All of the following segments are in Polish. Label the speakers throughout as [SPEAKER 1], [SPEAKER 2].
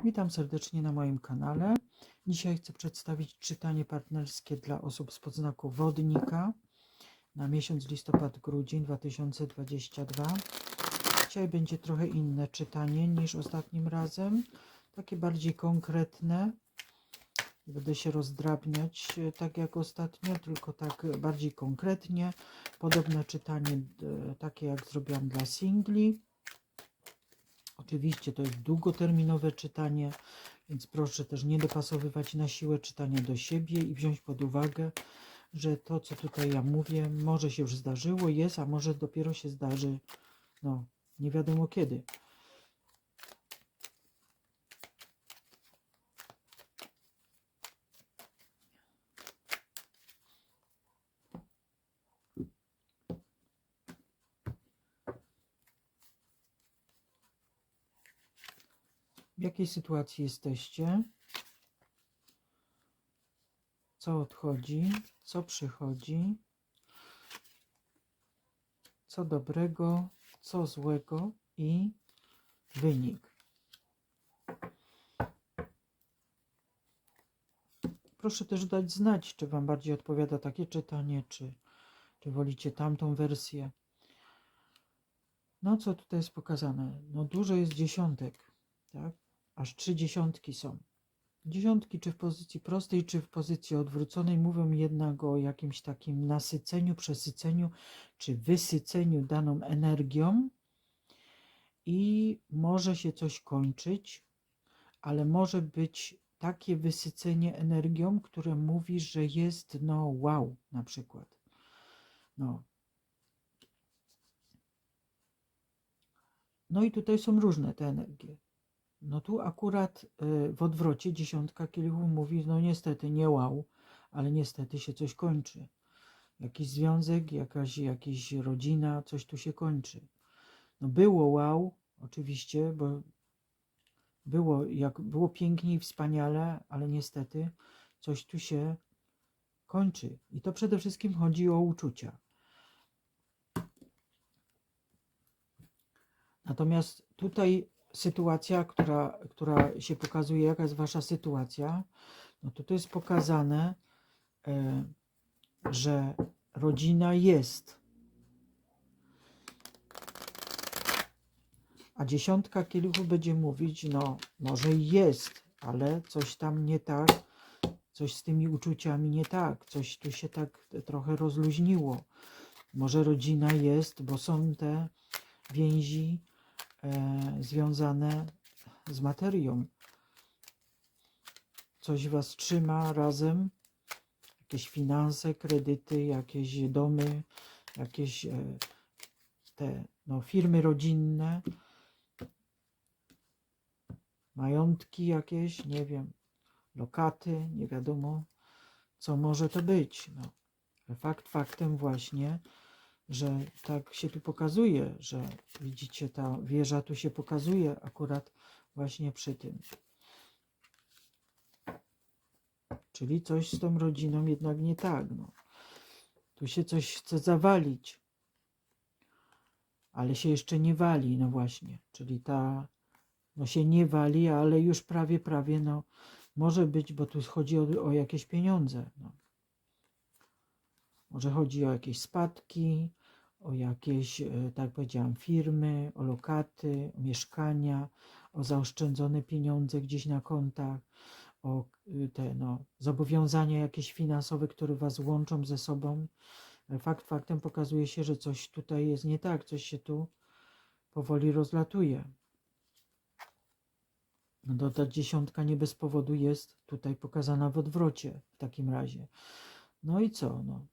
[SPEAKER 1] Witam serdecznie na moim kanale. Dzisiaj chcę przedstawić czytanie partnerskie dla osób z podznaku wodnika na miesiąc listopad-grudzień 2022. Dzisiaj będzie trochę inne czytanie niż ostatnim razem, takie bardziej konkretne. Będę się rozdrabniać e, tak jak ostatnio, tylko tak bardziej konkretnie. Podobne czytanie, e, takie jak zrobiłam dla singli. Oczywiście to jest długoterminowe czytanie, więc proszę też nie dopasowywać na siłę czytania do siebie i wziąć pod uwagę, że to, co tutaj ja mówię, może się już zdarzyło, jest, a może dopiero się zdarzy, no, nie wiadomo kiedy. Jakiej sytuacji jesteście? Co odchodzi? Co przychodzi? Co dobrego? Co złego? I wynik. Proszę też dać znać, czy Wam bardziej odpowiada takie czytanie, czy, czy wolicie tamtą wersję. No, co tutaj jest pokazane? No, dużo jest dziesiątek, tak? Aż trzy dziesiątki są. Dziesiątki, czy w pozycji prostej, czy w pozycji odwróconej, mówią jednak o jakimś takim nasyceniu, przesyceniu, czy wysyceniu daną energią i może się coś kończyć, ale może być takie wysycenie energią, które mówi, że jest no wow na przykład. No. No i tutaj są różne te energie. No tu akurat y, w odwrocie dziesiątka kielichów mówi, no niestety nie wow, ale niestety się coś kończy. Jakiś związek, jakaś, jakaś rodzina, coś tu się kończy. No było wow, oczywiście, bo było, jak, było pięknie i wspaniale, ale niestety coś tu się kończy. I to przede wszystkim chodzi o uczucia. Natomiast tutaj sytuacja, która, która się pokazuje, jaka jest wasza sytuacja, no to to jest pokazane, e, że rodzina jest. A dziesiątka kielichów będzie mówić, no może jest, ale coś tam nie tak, coś z tymi uczuciami nie tak, coś tu się tak trochę rozluźniło. Może rodzina jest, bo są te więzi związane z materią. Coś was trzyma razem, jakieś finanse, kredyty, jakieś domy, jakieś e, te no, firmy rodzinne, majątki jakieś, nie wiem, lokaty, nie wiadomo, co może to być. No. Fakt faktem właśnie, że tak się tu pokazuje, że widzicie, ta wieża tu się pokazuje akurat właśnie przy tym. Czyli coś z tą rodziną jednak nie tak. No. Tu się coś chce zawalić, ale się jeszcze nie wali, no właśnie. Czyli ta, no się nie wali, ale już prawie, prawie, no może być, bo tu chodzi o, o jakieś pieniądze. No. Może chodzi o jakieś spadki, o jakieś, e, tak powiedziałam, firmy, o lokaty, o mieszkania, o zaoszczędzone pieniądze gdzieś na kontach, o y, te no, zobowiązania jakieś finansowe, które Was łączą ze sobą. E, Fakt faktem pokazuje się, że coś tutaj jest nie tak, coś się tu powoli rozlatuje. No ta dziesiątka nie bez powodu jest tutaj pokazana w odwrocie w takim razie. No i co? No,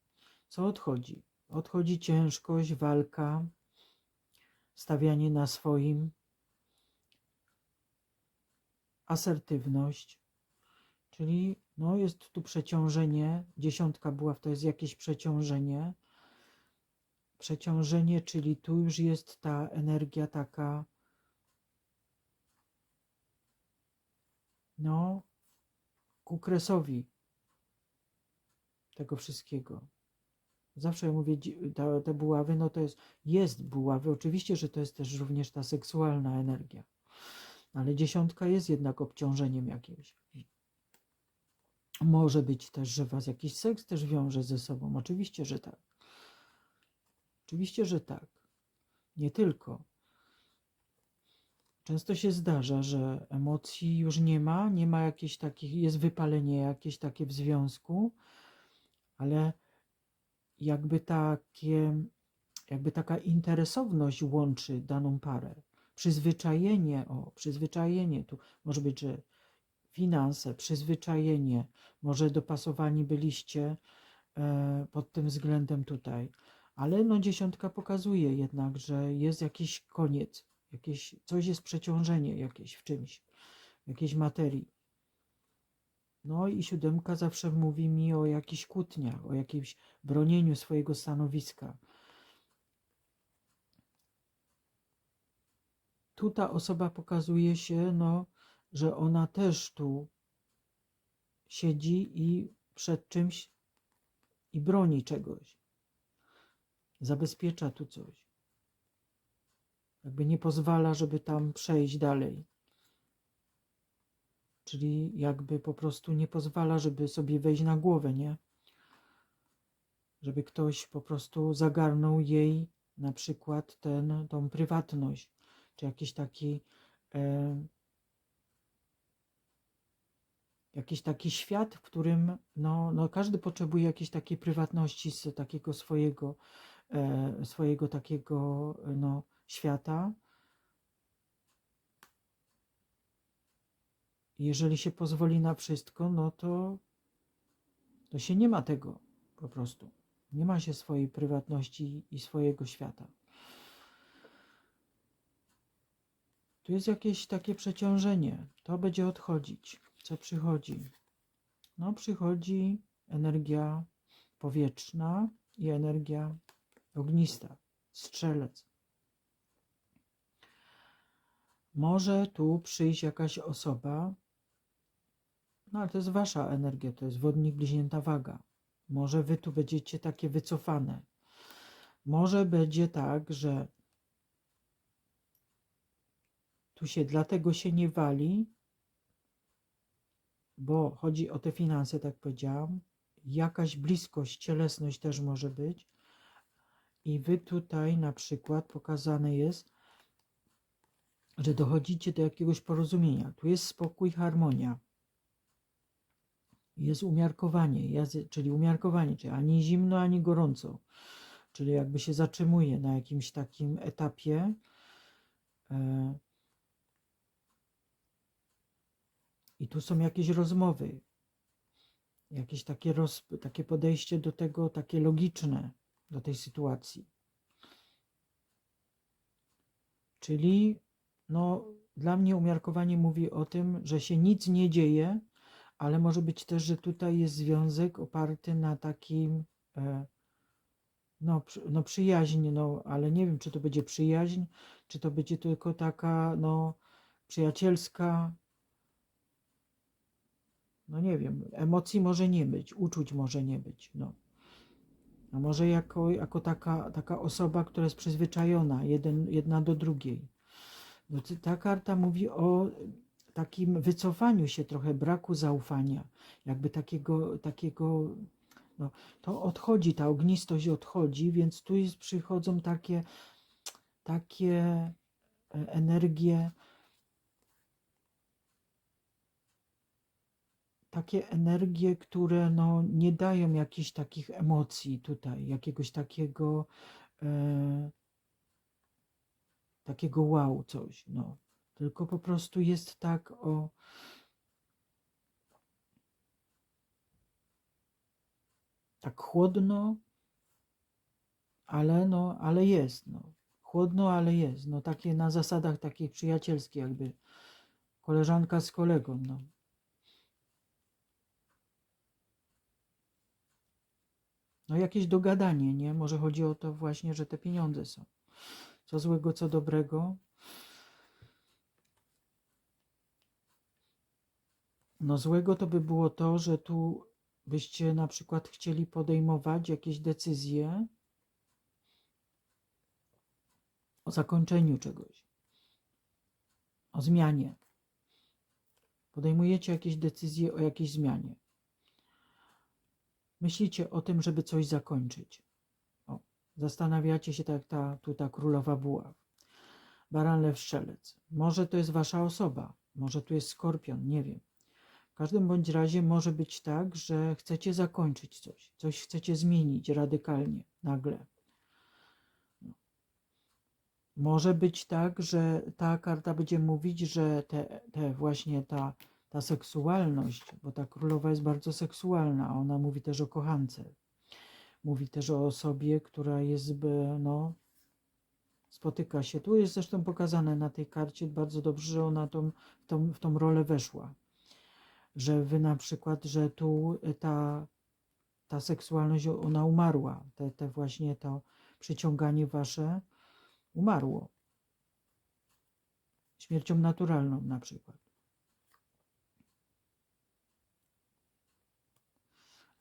[SPEAKER 1] co odchodzi? Odchodzi ciężkość, walka, stawianie na swoim, asertywność, czyli no jest tu przeciążenie, dziesiątka była, to jest jakieś przeciążenie, przeciążenie, czyli tu już jest ta energia taka, no, ku kresowi tego wszystkiego. Zawsze ja mówię, ta, te buławy, no to jest, jest buławy, oczywiście, że to jest też również ta seksualna energia. Ale dziesiątka jest jednak obciążeniem jakimś. Może być też, że was jakiś seks też wiąże ze sobą. Oczywiście, że tak. Oczywiście, że tak. Nie tylko. Często się zdarza, że emocji już nie ma, nie ma jakichś takich, jest wypalenie jakieś takie w związku, ale jakby takie, jakby taka interesowność łączy daną parę. Przyzwyczajenie, o, przyzwyczajenie, tu może być, że finanse, przyzwyczajenie, może dopasowani byliście e, pod tym względem tutaj. Ale no dziesiątka pokazuje jednak, że jest jakiś koniec, jakieś, coś jest przeciążenie jakieś w czymś, jakiejś materii. No i siódemka zawsze mówi mi o jakichś kłótniach, o jakimś bronieniu swojego stanowiska. Tu ta osoba pokazuje się, no, że ona też tu siedzi i przed czymś i broni czegoś. Zabezpiecza tu coś. Jakby nie pozwala, żeby tam przejść dalej. Czyli jakby po prostu nie pozwala, żeby sobie wejść na głowę, nie? Żeby ktoś po prostu zagarnął jej na przykład ten, tą prywatność, czy jakiś taki e, jakiś taki świat, w którym no, no każdy potrzebuje jakiejś takiej prywatności z takiego swojego, e, swojego takiego no, świata. Jeżeli się pozwoli na wszystko, no to, to się nie ma tego po prostu. Nie ma się swojej prywatności i swojego świata. Tu jest jakieś takie przeciążenie. To będzie odchodzić. Co przychodzi? No, przychodzi energia powietrzna i energia ognista, strzelec. Może tu przyjść jakaś osoba, no ale to jest wasza energia, to jest wodnik bliźnięta waga. Może wy tu będziecie takie wycofane. Może będzie tak, że tu się dlatego się nie wali, bo chodzi o te finanse, tak powiedziałam. Jakaś bliskość, cielesność też może być. I wy tutaj na przykład pokazane jest, że dochodzicie do jakiegoś porozumienia. Tu jest spokój, harmonia. Jest umiarkowanie, czyli umiarkowanie, czyli ani zimno, ani gorąco. Czyli jakby się zatrzymuje na jakimś takim etapie. E, I tu są jakieś rozmowy, jakieś takie, roz, takie podejście do tego, takie logiczne do tej sytuacji. Czyli no, dla mnie umiarkowanie mówi o tym, że się nic nie dzieje, ale może być też, że tutaj jest związek oparty na takim e, no, no przyjaźń, no, ale nie wiem, czy to będzie przyjaźń, czy to będzie tylko taka no, przyjacielska no nie wiem, emocji może nie być, uczuć może nie być, no. A może jako, jako taka, taka osoba, która jest przyzwyczajona jeden, jedna do drugiej. No, ta karta mówi o takim wycofaniu się trochę, braku zaufania, jakby takiego, takiego no, to odchodzi, ta ognistość odchodzi, więc tu jest, przychodzą takie, takie e, energie, takie energie, które no, nie dają jakichś takich emocji tutaj, jakiegoś takiego e, takiego wow coś, no. Tylko po prostu jest tak o tak chłodno, ale no, ale jest, no. Chłodno, ale jest, no takie na zasadach takich przyjacielskich jakby koleżanka z kolegą, no. No jakieś dogadanie, nie? Może chodzi o to właśnie, że te pieniądze są. Co złego, co dobrego. No złego to by było to, że tu byście na przykład chcieli podejmować jakieś decyzje o zakończeniu czegoś, o zmianie Podejmujecie jakieś decyzje o jakiejś zmianie. Myślicie o tym, żeby coś zakończyć. O, zastanawiacie się tak jak ta, tu ta królowa buław. Baran lew strzelec. Może to jest wasza osoba, może tu jest skorpion, nie wiem. Każdym bądź razie może być tak, że chcecie zakończyć coś, coś chcecie zmienić radykalnie, nagle. Może być tak, że ta karta będzie mówić, że te, te właśnie ta, ta seksualność, bo ta królowa jest bardzo seksualna, ona mówi też o kochance. Mówi też o osobie, która jest, no, spotyka się. Tu jest zresztą pokazane na tej karcie bardzo dobrze, że ona tą, tą, w tą rolę weszła. Że wy na przykład, że tu ta, ta seksualność, ona umarła. Te, te właśnie to przyciąganie wasze umarło. Śmiercią naturalną na przykład.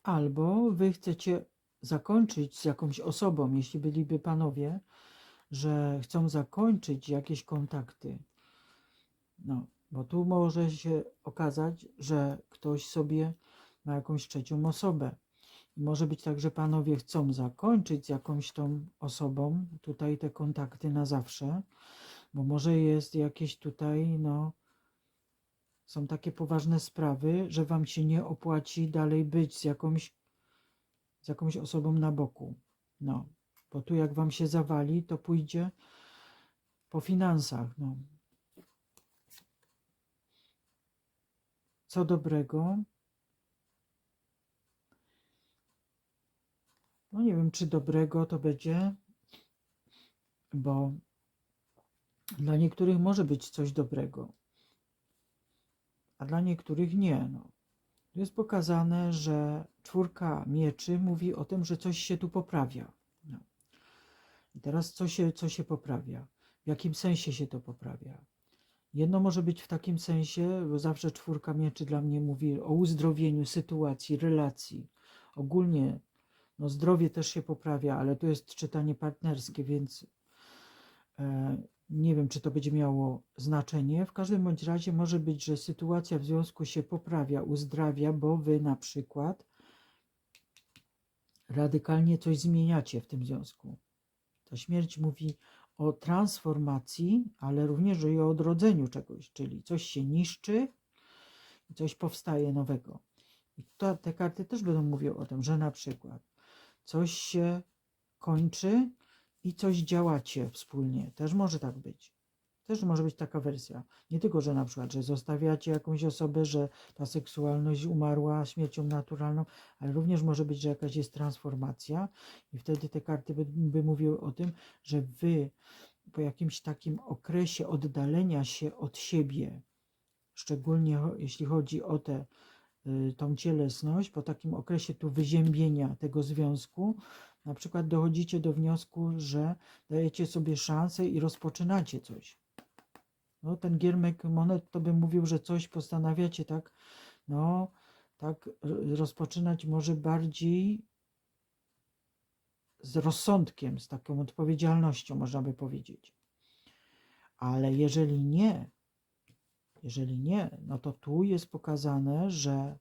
[SPEAKER 1] Albo wy chcecie zakończyć z jakąś osobą, jeśli byliby panowie, że chcą zakończyć jakieś kontakty. No, bo tu może się okazać, że ktoś sobie ma jakąś trzecią osobę. I może być tak, że panowie chcą zakończyć z jakąś tą osobą tutaj te kontakty na zawsze, bo może jest jakieś tutaj, no, są takie poważne sprawy, że wam się nie opłaci dalej być z jakąś, z jakąś osobą na boku. No, bo tu jak wam się zawali, to pójdzie po finansach. No. Co dobrego? No nie wiem, czy dobrego to będzie, bo dla niektórych może być coś dobrego, a dla niektórych nie. No. Jest pokazane, że czwórka mieczy mówi o tym, że coś się tu poprawia. No. I teraz co się, co się poprawia? W jakim sensie się to poprawia? Jedno może być w takim sensie, bo zawsze czwórka mieczy dla mnie mówi o uzdrowieniu sytuacji, relacji. Ogólnie no zdrowie też się poprawia, ale tu jest czytanie partnerskie, więc e, nie wiem, czy to będzie miało znaczenie. W każdym bądź razie może być, że sytuacja w związku się poprawia, uzdrawia, bo wy na przykład radykalnie coś zmieniacie w tym związku. Ta śmierć mówi o transformacji, ale również i o odrodzeniu czegoś, czyli coś się niszczy i coś powstaje nowego. I to, te karty też będą mówiły o tym, że na przykład coś się kończy i coś działacie wspólnie. Też może tak być. Też może być taka wersja. Nie tylko, że na przykład, że zostawiacie jakąś osobę, że ta seksualność umarła śmiercią naturalną, ale również może być, że jakaś jest transformacja i wtedy te karty by, by mówiły o tym, że wy po jakimś takim okresie oddalenia się od siebie, szczególnie jeśli chodzi o tę tą cielesność, po takim okresie tu wyziębienia tego związku, na przykład dochodzicie do wniosku, że dajecie sobie szansę i rozpoczynacie coś. No, ten giermek monet to by mówił, że coś postanawiacie tak, no, tak rozpoczynać może bardziej z rozsądkiem, z taką odpowiedzialnością, można by powiedzieć. Ale jeżeli nie, jeżeli nie, no to tu jest pokazane, że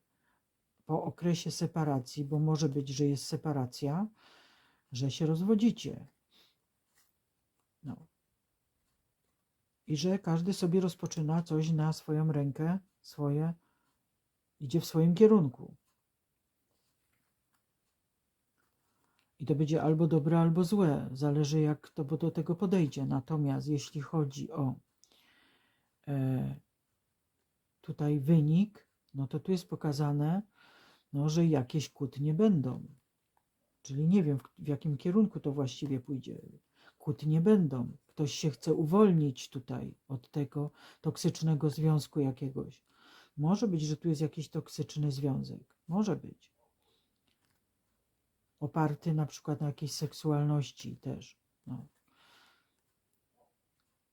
[SPEAKER 1] po okresie separacji, bo może być, że jest separacja, że się rozwodzicie. No. I że każdy sobie rozpoczyna coś na swoją rękę, swoje, idzie w swoim kierunku. I to będzie albo dobre, albo złe, zależy jak kto do tego podejdzie. Natomiast jeśli chodzi o e, tutaj wynik, no to tu jest pokazane, no, że jakieś kłótnie będą. Czyli nie wiem, w, w jakim kierunku to właściwie pójdzie. Kłótnie będą. Ktoś się chce uwolnić tutaj od tego toksycznego związku jakiegoś. Może być, że tu jest jakiś toksyczny związek. Może być. Oparty na przykład na jakiejś seksualności też. No.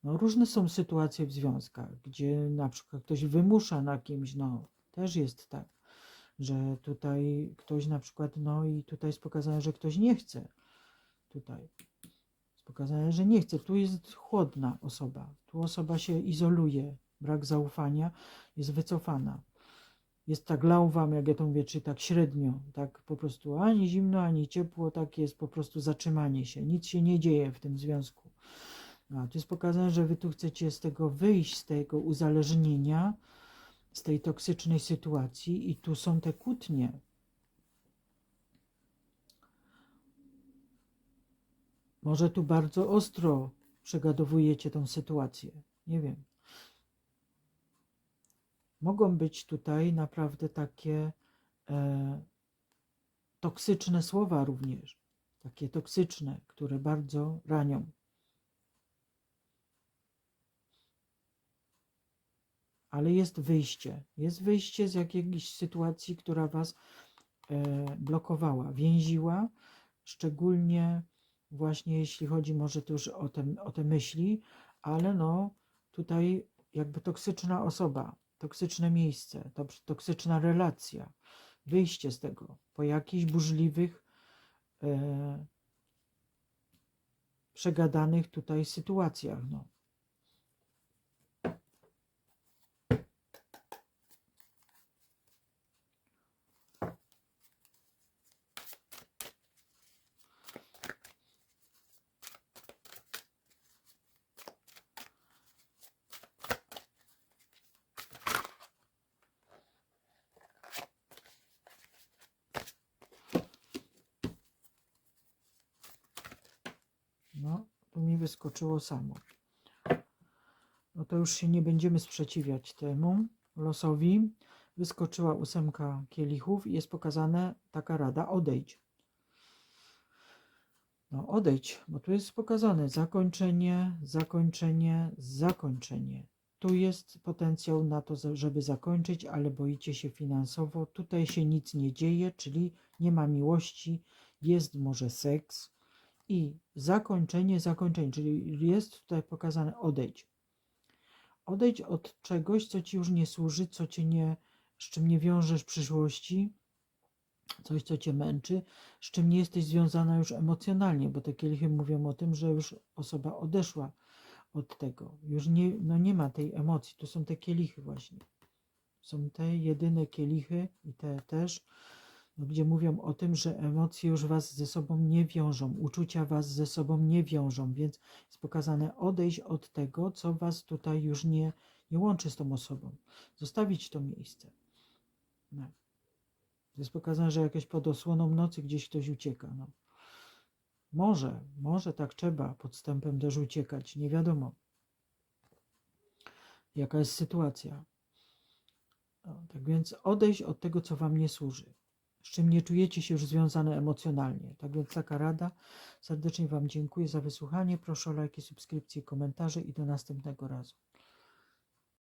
[SPEAKER 1] No, różne są sytuacje w związkach, gdzie na przykład ktoś wymusza na kimś, no też jest tak, że tutaj ktoś na przykład, no i tutaj jest pokazane, że ktoś nie chce. Tutaj pokazane, że nie chce. Tu jest chłodna osoba. Tu osoba się izoluje, brak zaufania, jest wycofana. Jest tak lał wam, jak ja to mówię, czy tak średnio, tak po prostu ani zimno, ani ciepło, tak jest po prostu zatrzymanie się. Nic się nie dzieje w tym związku. A, tu jest pokazane, że wy tu chcecie z tego wyjść, z tego uzależnienia, z tej toksycznej sytuacji i tu są te kłótnie. Może tu bardzo ostro przegadowujecie tą sytuację. Nie wiem. Mogą być tutaj naprawdę takie e, toksyczne słowa również. Takie toksyczne, które bardzo ranią. Ale jest wyjście. Jest wyjście z jakiejś sytuacji, która was e, blokowała, więziła, szczególnie właśnie jeśli chodzi może już o te, o te myśli, ale no tutaj jakby toksyczna osoba, toksyczne miejsce, to- toksyczna relacja, wyjście z tego po jakichś burzliwych, e, przegadanych tutaj sytuacjach. No, tu mi wyskoczyło samo. No to już się nie będziemy sprzeciwiać temu losowi. Wyskoczyła ósemka kielichów i jest pokazane taka rada, odejdź. No odejdź, bo tu jest pokazane zakończenie, zakończenie, zakończenie. Tu jest potencjał na to, żeby zakończyć, ale boicie się finansowo. Tutaj się nic nie dzieje, czyli nie ma miłości, jest może seks, i zakończenie, zakończenie, czyli jest tutaj pokazane odejdź. Odejdź od czegoś, co ci już nie służy, co cię nie, z czym nie wiążesz przyszłości, coś, co cię męczy, z czym nie jesteś związana już emocjonalnie, bo te kielichy mówią o tym, że już osoba odeszła od tego. Już nie, no nie ma tej emocji. To są te kielichy właśnie. Są te jedyne kielichy i te też, gdzie mówią o tym, że emocje już was ze sobą nie wiążą, uczucia was ze sobą nie wiążą, więc jest pokazane odejść od tego, co was tutaj już nie, nie łączy z tą osobą. Zostawić to miejsce. No. Jest pokazane, że jakieś pod osłoną nocy gdzieś ktoś ucieka. No. Może, może tak trzeba podstępem też uciekać, nie wiadomo. Jaka jest sytuacja. No, tak więc odejść od tego, co wam nie służy z czym nie czujecie się już związane emocjonalnie. Tak więc taka rada. Serdecznie Wam dziękuję za wysłuchanie. Proszę o lajki, subskrypcje, komentarze i do następnego razu.